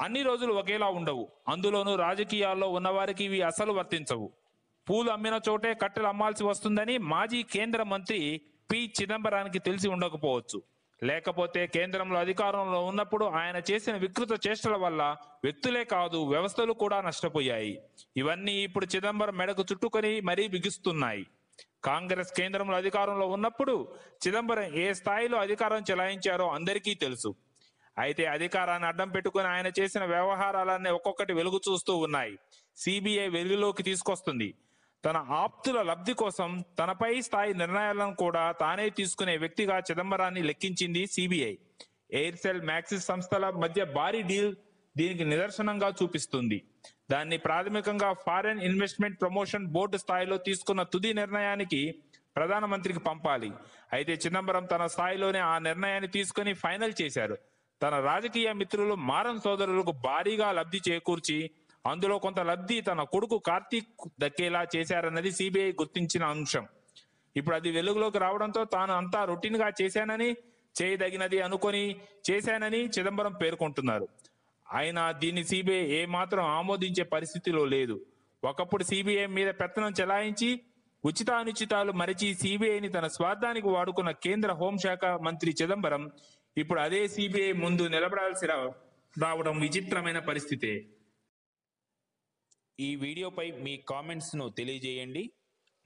అన్ని రోజులు ఒకేలా ఉండవు. అందులోనూ రాజకీయాల్లో ఉన్నవారికి ఇవి అసలు వర్తించవు. పూలు అమ్మిన చోటే కట్టెలు అమ్మాల్సి వస్తుందని మాజీ కేంద్ర మంత్రి పి. చిదంబరానికి తెలిసి ఉండకపోవచ్చు. లేకపోతే కేంద్రంలో అధికారంలో ఉన్నప్పుడు ఆయన చేసిన వికృత చేష్టల వల్ల వ్యక్తులే కాదు వ్యవస్థలు కూడా నష్టపోయాయి. ఇవన్నీ ఇప్పుడు చిదంబరం మెడకు చుట్టుకొని మరీ బిగుస్తున్నాయి. కాంగ్రెస్ కేంద్రంలో అధికారంలో ఉన్నప్పుడు చిదంబరం ఏ స్థాయిలో అధికారం చెలాయించారో అందరికీ తెలుసు. అయితే అధికారాన్ని అడ్డం పెట్టుకుని ఆయన చేసిన వ్యవహారాలన్నీ ఒక్కొక్కటి వెలుగు చూస్తూ ఉన్నాయి. సిబిఐ వెలుగులోకి తీసుకొస్తుంది. తన ఆప్తుల లబ్ధి కోసం తనపై స్థాయి నిర్ణయాలను కూడా తానే తీసుకునే వ్యక్తిగా చిదంబరాన్ని లెక్కించింది సిబిఐ. ఎయిర్సెల్ మ్యాక్సిస్ సంస్థల మధ్య భారీ డీల్ దీనికి నిదర్శనంగా చూపిస్తుంది. దాన్ని ప్రాథమికంగా ఫారెన్ ఇన్వెస్ట్మెంట్ ప్రమోషన్ బోర్డు స్థాయిలో తీసుకున్న తుది నిర్ణయానికి ప్రధానమంత్రికి పంపాలి. అయితే చిదంబరం తన స్థాయిలోనే ఆ నిర్ణయాన్ని తీసుకుని ఫైనల్ చేశారు. తన రాజకీయ మిత్రులు మారన్ సోదరులకు భారీగా లబ్ధి చేకూర్చి అందులో కొంత లబ్ధి తన కొడుకు కార్తీక్ దక్కేలా చేశారన్నది సిబిఐ గుర్తించిన అంశం. ఇప్పుడు అది వెలుగులోకి రావడంతో తాను అంతా రొటీన్గా చేశానని చేయదగినది అనుకొని చేశానని చిదంబరం పేర్కొంటున్నారు. ఆయన దీన్ని సిబిఐ ఏ మాత్రం ఆమోదించే పరిస్థితిలో లేదు. ఒకప్పుడు సిబిఐ మీద పెత్తనం చెలాయించి ఉచిత అనుచితాలు మరిచి సిబిఐని తన స్వార్థానికి వాడుకున్న కేంద్ర హోంశాఖ మంత్రి చిదంబరం ఇప్పుడు అదే సిబిఐ ముందు నిలబడాల్సి రావడం విచిత్రమైన పరిస్థితే. ఈ వీడియోపై మీ కామెంట్స్ను తెలియజేయండి.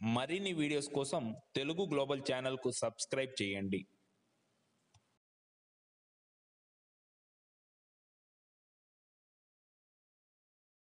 మరిన్ని వీడియోస్ కోసం తెలుగు గ్లోబల్ ఛానల్కు సబ్స్క్రైబ్ చేయండి.